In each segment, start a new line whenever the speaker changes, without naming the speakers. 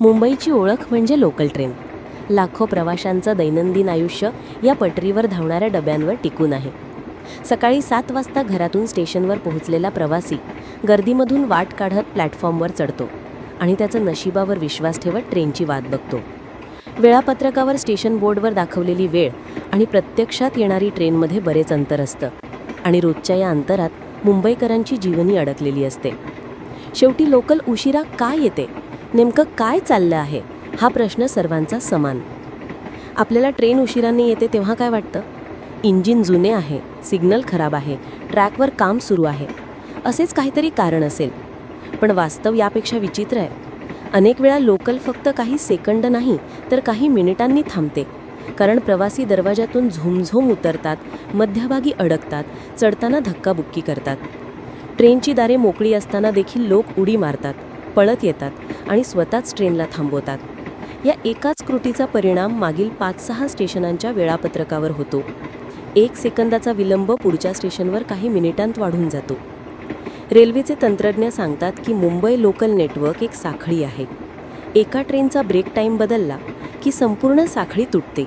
मुंबईची ओळख म्हणजे लोकल ट्रेन लाखो प्रवाशांचं दैनंदिन आयुष्य या पटरीवर धावणाऱ्या डब्यांवर टिकून आहे. सकाळी सात वाजता घरातून स्टेशनवर पोहोचलेला प्रवासी गर्दीमधून वाट काढत प्लॅटफॉर्मवर चढतो आणि त्याचा नशिबावर विश्वास ठेवत ट्रेनची वाट बघतो. वेळापत्रकावर स्टेशन बोर्डवर दाखवलेली वेळ आणि प्रत्यक्षात येणारी ट्रेनमध्ये बरेच अंतर असतं. आणि रोजच्या या अंतरात मुंबईकरांची जीवनी अडकलेली असते. शेवटी लोकल उशिरा काय येते? नेमकं काय चाललं आहे? हा प्रश्न सर्वांचा समान. आपल्याला ट्रेन उशिराने येते तेव्हा काय वाटतं? इंजिन जुने आहे सिग्नल खराब आहे ट्रॅकवर काम सुरू आहे. असेच काहीतरी कारण असेल. पण वास्तव यापेक्षा विचित्र आहे. अनेक वेळा लोकल फक्त काही सेकंद नाही तर काही मिनिटांनी थांबते. कारण प्रवासी दरवाजातून झोमझोम उतरतात मध्यभागी अडकतात चढताना धक्काबुक्की करतात. ट्रेनची दारे मोकळी असताना देखील लोक उडी मारतात पळत येतात आणि स्वतःच ट्रेनला थांबवतात. या एकाच कृतीचा परिणाम मागील पाच सहा स्टेशनांच्या वेळापत्रकावर होतो. एक सेकंदाचा विलंब पुढच्या स्टेशनवर काही मिनिटांत वाढून जातो. रेल्वेचे तंत्रज्ञ सांगतात की मुंबई लोकल नेटवर्क एक साखळी आहे. एका ट्रेनचा ब्रेक टाईम बदलला की संपूर्ण साखळी तुटते.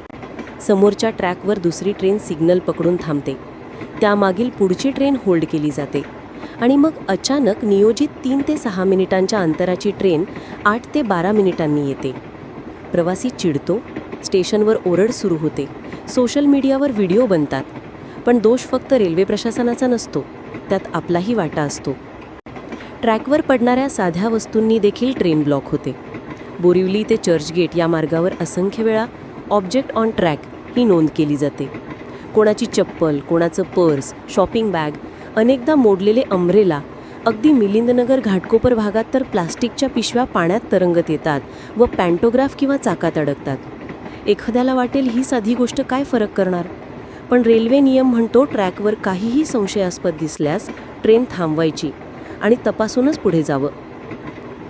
समोरच्या ट्रॅकवर दुसरी ट्रेन सिग्नल पकडून थांबते. त्यामागील पुढची ट्रेन होल्ड केली जाते. आणि मग अचानक नियोजित तीन ते सहा मिनिटांच्या अंतराची ट्रेन आठ ते बारा मिनिटांनी येते. प्रवासी चिडतो स्टेशनवर ओरड सुरू होते. सोशल मीडियावर व्हिडिओ बनतात. पण दोष फक्त रेल्वे प्रशासनाचा नसतो. त्यात आपलाही वाटा असतो. ट्रॅकवर पडणाऱ्या साध्या वस्तूंनी देखील ट्रेन ब्लॉक होते. बोरिवली ते चर्चगेट या मार्गावर असंख्य वेळा ऑब्जेक्ट ऑन ट्रॅक ही नोंद केली जाते. कोणाची चप्पल कोणाचं पर्स शॉपिंग बॅग अनेकदा मोडलेले अम्ब्रेला अगदी मिलिंदनगर घाटकोपर भागात तर प्लास्टिकच्या पिशव्या पाण्यात तरंगत येतात व पॅन्टोग्राफ किंवा चाकात अडकतात. एखाद्याला वाटेल ही साधी गोष्ट काय फरक करणार? पण रेल्वे नियम म्हणतो ट्रॅकवर काहीही संशयास्पद दिसल्यास ट्रेन थांबवायची आणि तपासूनच पुढे जावं.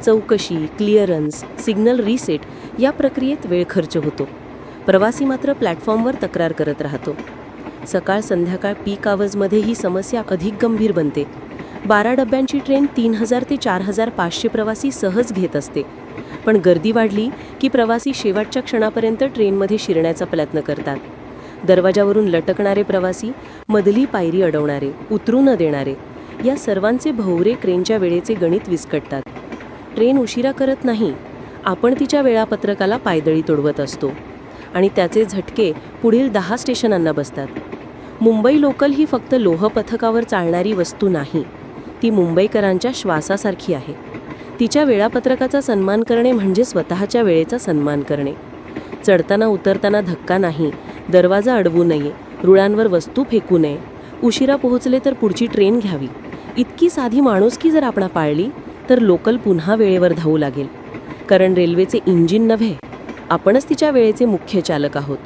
चौकशी क्लिअरन्स सिग्नल रिसेट या प्रक्रियेत वेळ खर्च होतो. प्रवासी मात्र प्लॅटफॉर्मवर तक्रार करत राहतो. सकाळ संध्याकाळ पीक आवर्समध्ये ही समस्या अधिक गंभीर बनते. बारा डब्यांची ट्रेन तीन हजार ते चार हजार पाचशे प्रवासी सहज घेत असते. पण गर्दी वाढली की प्रवासी शेवटच्या क्षणापर्यंत ट्रेनमध्ये शिरण्याचा प्रयत्न करतात. दरवाजावरून लटकणारे प्रवासी मधली पायरी अडवणारे उतरू न देणारे या सर्वांचे भोवरे ट्रेनच्या वेळेचे गणित विस्कटतात. ट्रेन उशिरा करत नाही आपण तिच्या वेळापत्रकाला पायदळी तोडवत असतो. आणि त्याचे झटके पुढील दहा स्टेशनांना बसतात. मुंबई लोकल ही फक्त लोहपथकावर चालणारी वस्तू नाही ती मुंबईकरांच्या श्वासासारखी आहे. तिच्या वेळापत्रकाचा सन्मान करणे म्हणजे स्वतःच्या वेळेचा सन्मान करणे. चढताना उतरताना धक्का नाही दरवाजा अडवू नये रुळांवर वस्तू फेकू नये. उशिरा पोहोचले तर पुढची ट्रेन घ्यावी. इतकी साधी माणुसकी जर आपण पाळली तर लोकल पुन्हा वेळेवर धावू लागेल. कारण रेल्वेचे इंजिन नव्हे आपणच तिच्या वेळेचे मुख्य चालक आहोत.